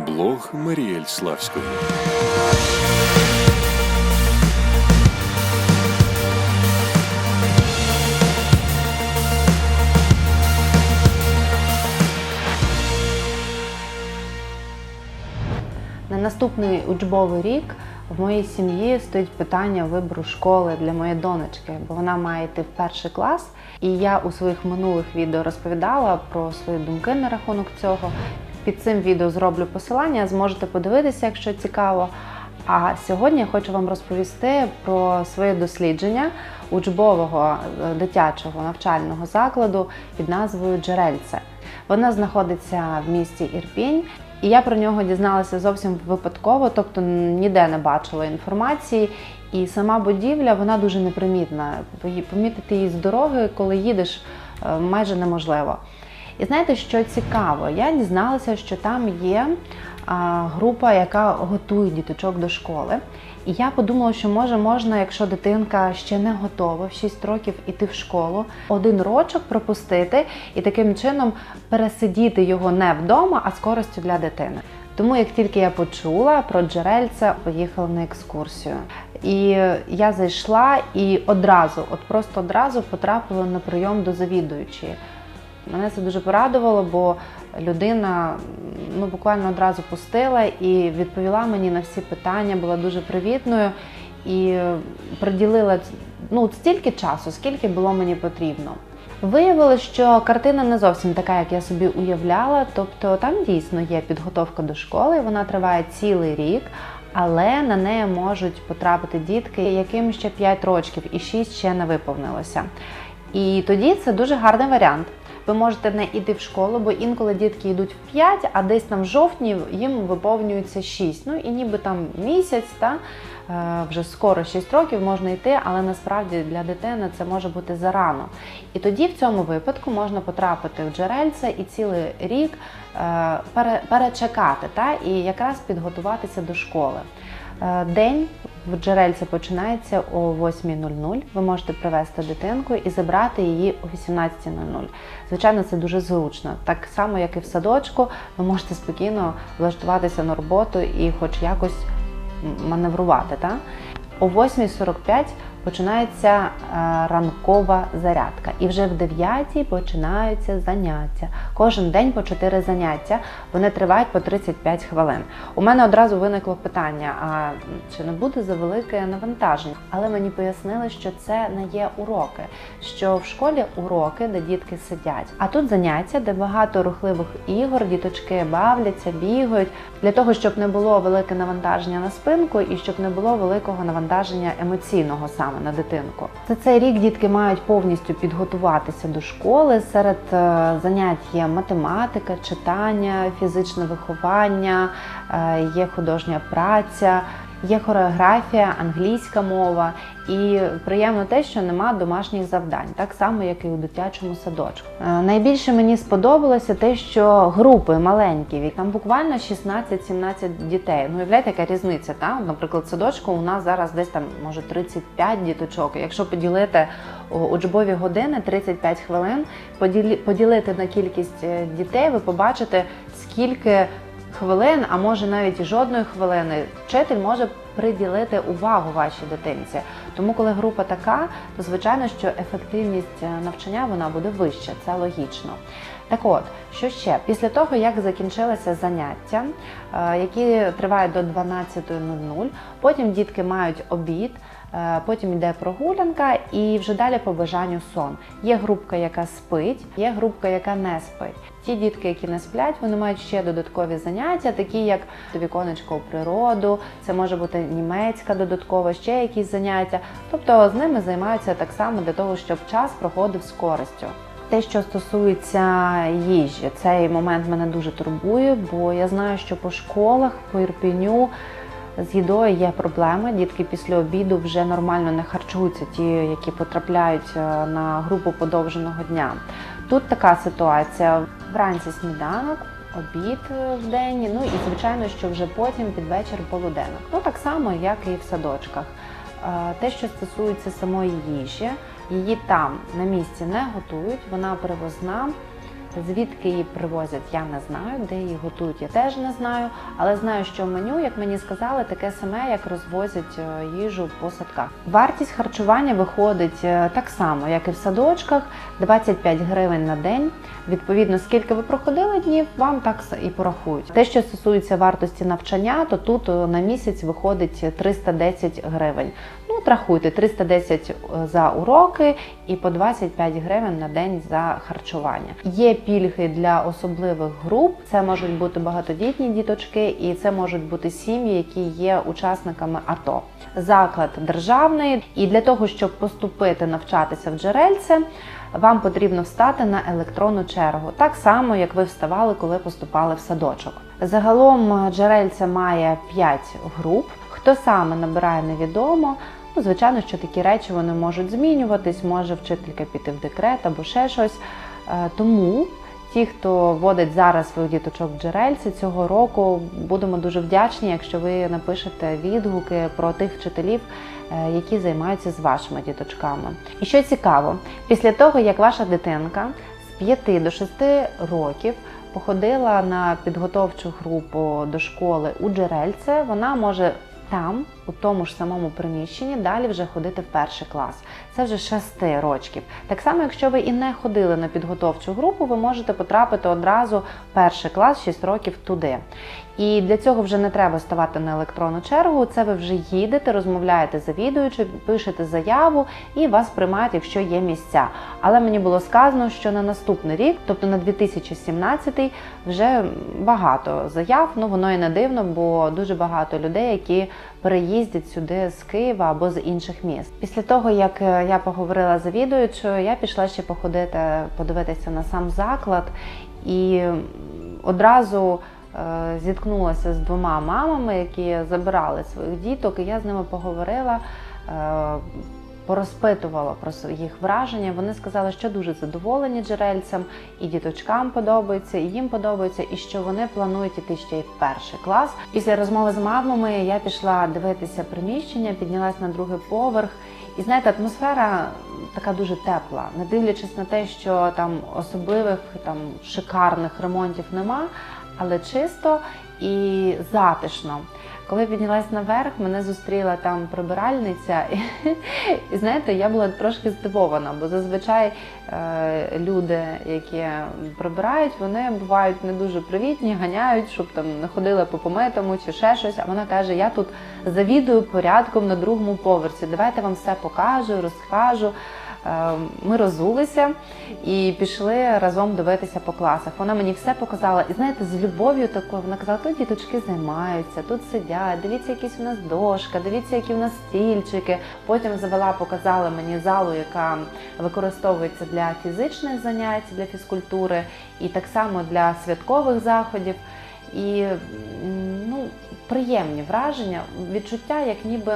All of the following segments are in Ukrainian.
Блог Маріель Славської. На наступний учбовий рік в моїй сім'ї стоїть питання вибору школи для моєї донечки, бо вона має йти в перший клас. І я у своїх минулих відео розповідала про свої думки на рахунок цього. Під цим відео зроблю посилання, зможете подивитися, якщо цікаво. А сьогодні я хочу вам розповісти про своє дослідження учбового е, дитячого навчального закладу під назвою Джерельце. Вона знаходиться в місті Ірпінь, і я про нього дізналася зовсім випадково, тобто ніде не бачила інформації. І сама будівля вона дуже непримітна. Помітити її з дороги, коли їдеш, е, майже неможливо. І знаєте, що цікаво? Я дізналася, що там є група, яка готує діточок до школи. І я подумала, що може можна, якщо дитинка ще не готова в 6 років іти в школу, один рочок пропустити і таким чином пересидіти його не вдома, а з користю для дитини. Тому як тільки я почула про джерельце, поїхала на екскурсію. І я зайшла і одразу, от просто одразу потрапила на прийом до завідуючої. Мене це дуже порадувало, бо людина ну, буквально одразу пустила і відповіла мені на всі питання, була дуже привітною і приділила ну, стільки часу, скільки було мені потрібно. Виявилося, що картина не зовсім така, як я собі уявляла. Тобто там дійсно є підготовка до школи, вона триває цілий рік, але на неї можуть потрапити дітки, яким ще 5 років і 6 ще не виповнилося. І тоді це дуже гарний варіант. Ви можете не йти в школу, бо інколи дітки йдуть в 5, а десь там в жовтні їм виповнюється 6. Ну і ніби там місяць, та е, вже скоро 6 років можна йти, але насправді для дитини це може бути зарано. І тоді в цьому випадку можна потрапити в джерельце і цілий рік е, перечекати, та і якраз підготуватися до школи. Е, День в джерельці починається о 8.00. Ви можете привезти дитинку і забрати її о 18.00. Звичайно, це дуже зручно. Так само, як і в садочку, ви можете спокійно влаштуватися на роботу і хоч якось маневрувати. Та? О 8.45 починається е, ранкова зарядка. І вже в 9 починаються заняття. Кожен день по 4 заняття. Вони тривають по 35 хвилин. У мене одразу виникло питання: а чи не буде за велике навантаження? Але мені пояснили, що це не є уроки, що в школі уроки, де дітки сидять. А тут заняття, де багато рухливих ігор, діточки бавляться, бігають для того, щоб не було велике навантаження на спинку і щоб не було великого навантаження емоційного саме на дитинку. За цей рік дітки мають повністю підготуватися до школи. Серед е, занять є математика, читання, фізичне виховання, е, є художня праця. Є хореографія, англійська мова, і приємно те, що нема домашніх завдань, так само, як і у дитячому садочку. Е, Найбільше мені сподобалося те, що групи маленькі, там буквально 16-17 дітей. Ну, уявляєте, яка різниця? Та? Наприклад, садочку у нас зараз десь там може 35 діточок. Якщо поділити учбові години 35 хвилин, поділити на кількість е, дітей, ви побачите, скільки хвилин, а може навіть жодної хвилини, вчитель може приділити увагу вашій дитинці. Тому, коли група така, то звичайно, що ефективність е, навчання вона буде вища, це логічно. Так от, що ще? Після того, як закінчилися заняття, е, які тривають до 12.00, потім дітки мають обід, потім йде прогулянка і вже далі по бажанню сон. Є групка, яка спить, є групка, яка не спить. Ті дітки, які не сплять, вони мають ще додаткові заняття, такі як віконечко у природу, це може бути німецька додаткова, ще якісь заняття. Тобто з ними займаються так само для того, щоб час проходив з користю. Те, що стосується їжі, цей момент мене дуже турбує, бо я знаю, що по школах, по Ірпіню з їдою є проблеми. Дітки після обіду вже нормально не харчуються, ті, які потрапляють е, на групу подовженого дня. Тут така ситуація: вранці сніданок, обід е, в день, ну і звичайно, що вже потім під вечір полуденок. Ну так само, як і в садочках. Е, Те, що стосується самої їжі, її там на місці не готують, вона привозна. Звідки її привозять, я не знаю. Де її готують, я теж не знаю. Але знаю, що в меню, як мені сказали, таке саме, як розвозять е, їжу по садках. Вартість харчування виходить е, так само, як і в садочках, 25 гривень на день. Відповідно, скільки ви проходили днів, вам так і порахують. Те, що стосується вартості навчання, то тут е, на місяць виходить 310 гривень. Ну, рахуйте, 310 за уроки і по 25 гривень на день за харчування. Є пільги для особливих груп. Це можуть бути багатодітні діточки, і це можуть бути сім'ї, які є учасниками АТО. Заклад державний, і для того, щоб поступити навчатися в джерельце, вам потрібно встати на електронну чергу, так само як ви вставали, коли поступали в садочок. Загалом джерельце має 5 груп. Хто саме набирає невідомо. Ну, звичайно, що такі речі вони можуть змінюватись, може вчителька піти в декрет або ще щось. Е, Тому ті, хто водить зараз своїх діточок в джерельці цього року, будемо дуже вдячні, якщо ви напишете відгуки про тих вчителів, е, які займаються з вашими діточками. І що цікаво, після того як ваша дитинка з 5 до 6 років походила на підготовчу групу до школи у джерельце, вона може там, у тому ж самому приміщенні, далі вже ходити в перший клас. Це вже 6 років. Так само, якщо ви і не ходили на підготовчу групу, ви можете потрапити одразу в перший клас 6 років туди. І для цього вже не треба ставати на електронну чергу. Це ви вже їдете, розмовляєте з завідуючим, пишете заяву і вас приймають, якщо є місця. Але мені було сказано, що на наступний рік, тобто на 2017, вже багато заяв. Ну воно і не дивно, бо дуже багато людей, які переїздять сюди з Києва або з інших міст. Після того, як е, я поговорила з завідуючою, я пішла ще походити, подивитися на сам заклад і одразу е, зіткнулася з двома мамами, які забирали своїх діток, і я з ними поговорила. Порозпитувала про їх враження. Вони сказали, що дуже задоволені джерельцем, і діточкам подобається, і їм подобається, і що вони планують іти ще й в перший клас. Після розмови з мамами я пішла дивитися приміщення, піднялась на другий поверх. І знаєте, атмосфера така дуже тепла, не дивлячись на те, що там особливих там шикарних ремонтів нема, але чисто і затишно. Коли піднялась наверх, мене зустріла там прибиральниця, і знаєте, я була трошки здивована, бо зазвичай е, люди, які прибирають, вони бувають не дуже привітні, ганяють, щоб там не ходили по помитому чи ще щось. А вона каже: Я тут завідую порядком на другому поверсі. Давайте вам все покажу, розкажу. Е, Ми розулися і пішли разом дивитися по класах. Вона мені все показала. І знаєте, з любов'ю такою вона казала, тут діточки займаються, тут сидять, дивіться, якісь у нас дошка, дивіться, які у нас стільчики. Потім завела, показала мені залу, яка використовується для фізичних занять, для фізкультури, і так само для святкових заходів. І ну, приємні враження, відчуття, як ніби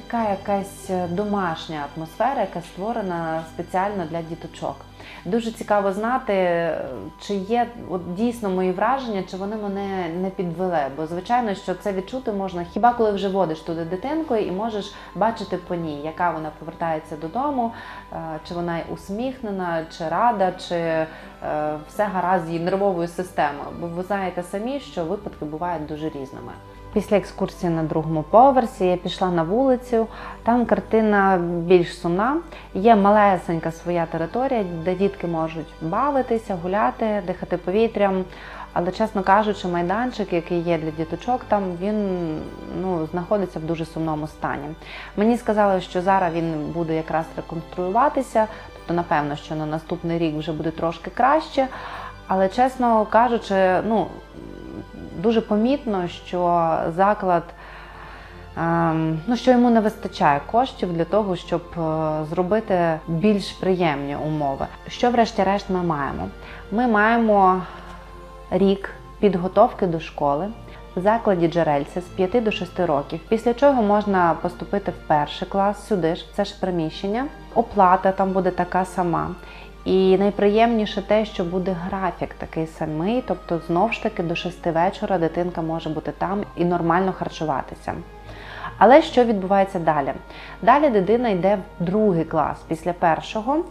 така якась е, домашня атмосфера, яка створена спеціально для діточок. Дуже цікаво знати, е, чи є от дійсно мої враження, чи вони мене не підвели. Бо звичайно, що це відчути можна хіба коли вже водиш туди дитинку і можеш бачити по ній, яка вона повертається додому, е, чи вона усміхнена, чи рада, чи все гаразд з її нервовою системою. Бо ви знаєте самі, що випадки бувають дуже різними. Після екскурсії на другому поверсі я пішла на вулицю. Там картина більш сумна. Є малесенька своя територія, де дітки можуть бавитися, гуляти, дихати повітрям. Але, чесно кажучи, майданчик, який є для діточок, там він ну, знаходиться в дуже сумному стані. Мені сказали, що зараз він буде якраз реконструюватися, тобто, напевно, що на наступний рік вже буде трошки краще. Але, чесно кажучи, ну, дуже помітно, що заклад. ем, Ну, що йому не вистачає коштів для того, щоб е, зробити більш приємні умови. Що, врешті-решт, ми маємо? Ми маємо рік підготовки до школи в закладі джерельця з 5 до 6 років, після чого можна поступити в перший клас сюди ж, це ж приміщення. Оплата там буде така сама. І найприємніше те, що буде графік такий самий, тобто знов ж таки до 6 вечора дитинка може бути там і нормально харчуватися. Але що відбувається далі? Далі дитина йде в другий клас після першого,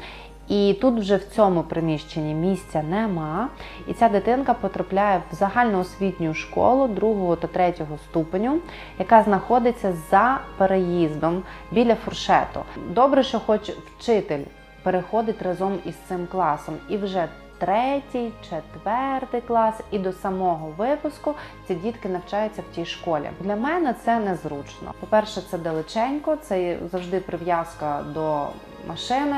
І тут вже в цьому приміщенні місця нема. І ця дитинка потрапляє в загальноосвітню школу другого та третього ступеню, яка знаходиться за переїздом біля фуршету. Добре, що хоч вчитель переходить разом із цим класом, і вже третій, четвертий клас і до самого випуску ці дітки навчаються в тій школі. Для мене це незручно. По-перше, це далеченько, це завжди прив'язка до машини.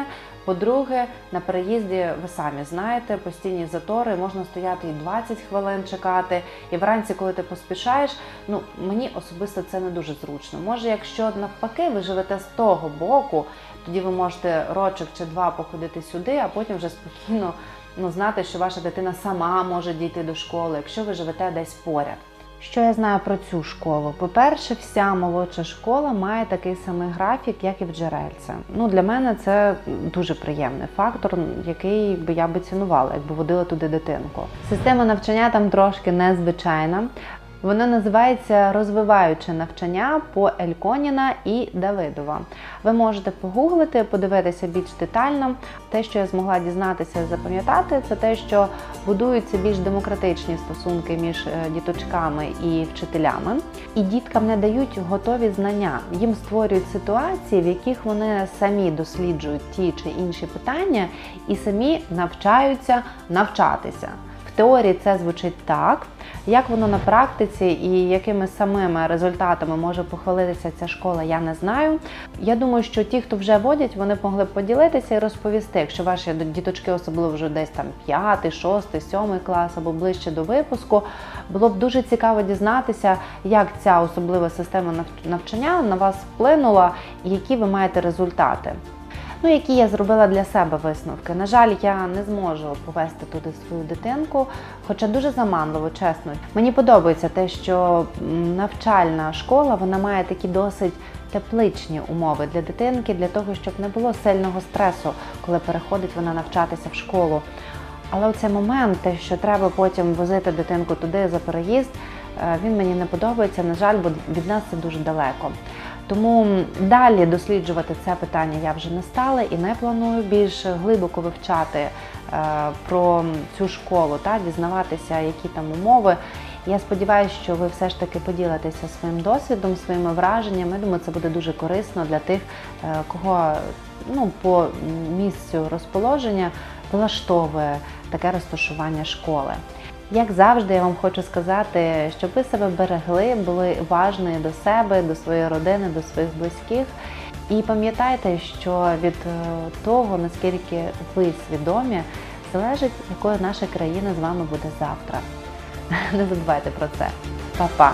По-друге, на переїзді ви самі знаєте, постійні затори, можна стояти і 20 хвилин чекати. І вранці, коли ти поспішаєш, ну мені особисто це не дуже зручно. Може, якщо навпаки ви живете з того боку, тоді ви можете рочок чи два походити сюди, а потім вже спокійно ну, знати, що ваша дитина сама може дійти до школи, якщо ви живете десь поряд. Що я знаю про цю школу? По-перше, вся молодша школа має такий самий графік, як і в джерельце. Ну для мене це дуже приємний фактор, який би я би цінувала, якби водила туди дитинку. Система навчання там трошки незвичайна. Вона називається розвиваюче навчання по Ельконіна і Давидова. Ви можете погуглити, подивитися більш детально. Те, що я змогла дізнатися запам'ятати, це те, що будуються більш демократичні стосунки між е, діточками і вчителями. І діткам не дають готові знання. Їм створюють ситуації, в яких вони самі досліджують ті чи інші питання і самі навчаються навчатися. Теорії це звучить так. Як воно на практиці і якими самими результатами може похвалитися ця школа, я не знаю. Я думаю, що ті, хто вже водять, вони могли б поділитися і розповісти, якщо ваші діточки, особливо вже десь там 5, 6, 7 клас або ближче до випуску, було б дуже цікаво дізнатися, як ця особлива система навчання на вас вплинула і які ви маєте результати. Ну, які я зробила для себе висновки. На жаль, я не зможу повести туди свою дитинку, хоча дуже заманливо, чесно. Мені подобається те, що навчальна школа вона має такі досить тепличні умови для дитинки, для того, щоб не було сильного стресу, коли переходить вона навчатися в школу. Але оцей момент, те, що треба потім возити дитинку туди за переїзд, е, він мені не подобається. На жаль, бо від нас це дуже далеко. Тому далі досліджувати це питання я вже не стала і не планую більш глибоко вивчати е, про цю школу та дізнаватися, які там умови. Я сподіваюся, що ви все ж таки поділитеся своїм досвідом, своїми враженнями. Я думаю, це буде дуже корисно для тих, е, кого ну, по місцю розположення влаштовує таке розташування школи. Як завжди, я вам хочу сказати, щоб ви себе берегли, були уважні до себе, до своєї родини, до своїх близьких. І пам'ятайте, що від е, того, наскільки ви свідомі, залежить, якою наша країна з вами буде завтра. Не забувайте про це. Па-па!